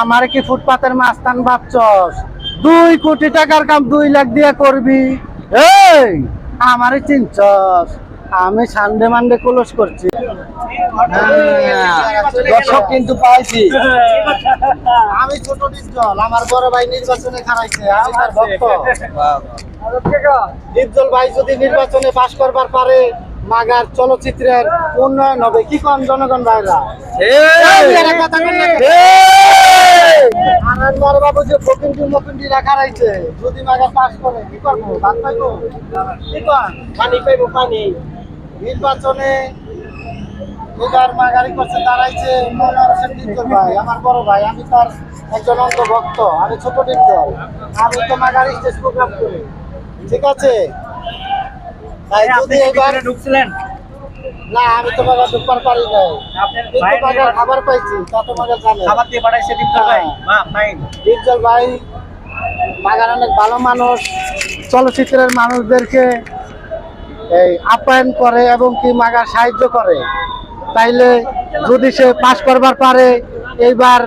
আমার কি ফুটপাতের মাস্তান ভাবছস? দুই কোটি টাকার কাম দুই লাখ দিয়ে করবি? এই আমারে চিনছস? আমি সানডে মানডে ক্লোজ করছি। দর্শক কিন্তু পাইছি। আমি ছোট আমার বড় ভাই নির্বাচনে খারাইছে ভক্ত। ভাই যদি নির্বাচনে পাশ করবার পারে মাগার চলচ্চিত্রের উন্নয়ন হবে। কি কোন জনগণ ভাইরা? বাবু যে রাখা রয়েছে যদি মাগার করে কি করব? ভাত পাইবো কি কন? পানি পাইবো পানি। নির্বাচনে এবার মাগারি করছে দাঁড়াইছে মনোহর ভাই আমার বড় ভাই। আমি তার একজন অন্ধ ভক্ত আমি ছোট আমি তো মাগারি স্টেজ প্রোগ্রাম করি। ঠিক আছে? এবার ঢুকছিলেন। না আমি তো ঢুকবার পারি নাই। আপনার খাবার পাইছি তা তো জানে। খাবার দিয়ে পাঠাইছে ভাই। ভাই বাগান অনেক ভালো মানুষ। চলচ্চিত্রের মানুষদেরকে এই আপ্যায়ন করে এবং কি মাগার সাহায্য করে। তাইলে যদি সে পাশ করবার পারে এইবার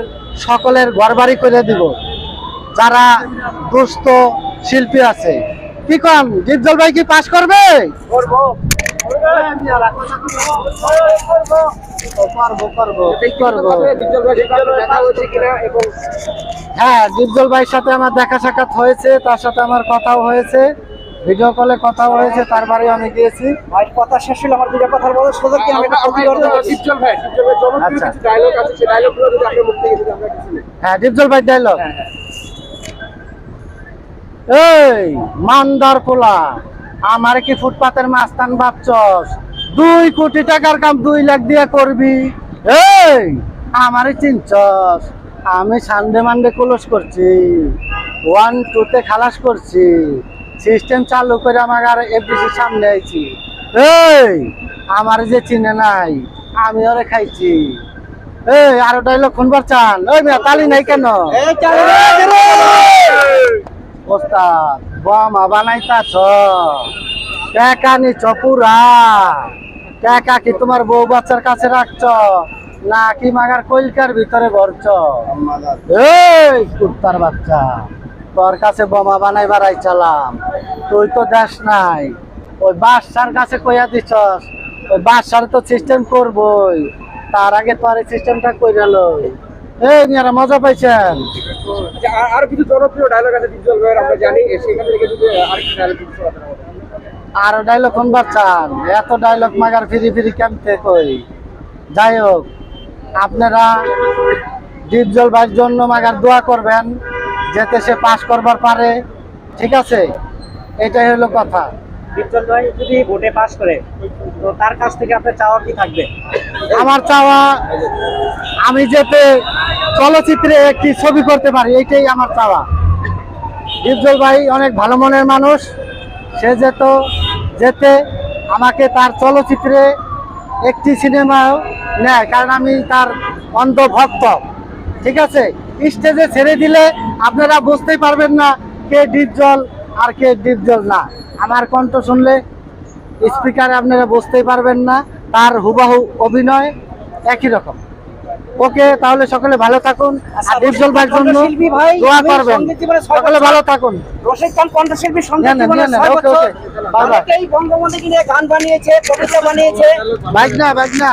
সকলের ঘর বাড়ি করে দিব। যারা দুস্থ শিল্পী আছে কি কন ডিপজল ভাই কি পাশ করবে? করব। করব করব। করব। দেখা হচ্ছে কিনা এবং হ্যাঁ ভাইয়ের সাথে আমার দেখা সাক্ষাৎ হয়েছে তার সাথে আমার কথাও হয়েছে ভিডিও কলে কথাও হয়েছে তার বাড়ি আমি গিয়েছি। ভাই কথা শেষ হলো আমার দুটো কথা বলার সুযোগ কি আমি এটা প্রতিবন্ধ করছি ডিপজল ভাই ডিপজল ভাই জনপ্রিয় আচ্ছা। কিছু ডায়লগ আছে সেই ডায়লগগুলো যদি আপনার মুখ থেকে যদি আমরা একটু হ্যাঁ ডিপজল ভাই হ্যাঁ। এই মান্দার পোলা আমার কি ফুটপাতের মাস্তান ভাবছস? দুই কোটি টাকার কাম দুই লাখ দিয়ে করবি? এই আমারে চিনছস আমি সানডে মানডে ক্লোজ করছি ওয়ান টুতে খালাস করছি সিস্টেম চালু করে আমার আর এফডিসির সামনে আইছি। এই আমার যে চিনে নাই আমি ওরে খাইছি। এই আরও ডাইলগ শুনবার চান। ওই তালি নাই কেন? ওস্তাদ বোমা বানাইতাছ। টাকা নিছ পুরা। টাকা কি তোমার বউ বাচ্চার কাছে রাখছ? না কি মাগার কইলকার ভিতরে ভরছ? এই কুত্তার বাচ্চা, তোর কাছে বোমা বানাই বাড়াই চালাম তুই তো দেশ নাই। ওই বাদশার কাছে কইয়া দিছস। ওই বাদশার তো সিস্টেম করবই। তার আগে তোর এই সিস্টেমটা কইরা লই। এই নিয়ারা মজা পাইছেন। আচ্ছা, আর- আর কিছু জনপ্রিয় ডায়লগ আছে ডিপজল ভাইয়ের আমরা জানি সেখান থেকে যদি আর কিছু ডায়লগ। আর ডায়লগ শুনবার চান? এত ডায়লগ মাগার ফিরি ফিরি কেমতে কই? যাই হোক আপনারা ডিপজল ভাইয়ের জন্য মাগার দোয়া করবেন যাতে সে পাশ করবার পারে। ঠিক আছে? এটাই হলো কথা। দীপ্তল ভাই যদি ভোটে পাস করে তো তার কাছ থেকে আপনার চাওয়া কি থাকবে? আমার চাওয়া আমি যাতে চলচ্চিত্রে একটি ছবি করতে পারি, এইটাই আমার চাওয়া। ডিপজল ভাই অনেক ভালো মনের মানুষ, সে যেত, যেতে আমাকে তার চলচ্চিত্রে একটি সিনেমাও নেয়, কারণ আমি তার অন্ধ ভক্ত ঠিক আছে? স্টেজে ছেড়ে দিলে আপনারা বুঝতেই পারবেন না কে ডিপজল আর কে ডিপজল না। আমার কণ্ঠ শুনলে স্পিকারে আপনারা বুঝতেই পারবেন না, তার হুবাহু অভিনয় একই রকম। ওকে তাহলে সকলে ভালো থাকুন উজ্জ্বল ডিপজল ভাইয়ের জন্য দোয়া করবেন। সকলে ভালো থাকুন। রশিদ খান কণ্ঠশিল্পী নেন, জীবনে ছয় বছর। অনেকেই বঙ্গবন্ধুকে নিয়ে গান বানিয়েছে কবিতা বানিয়েছে। বাইক না বাইক না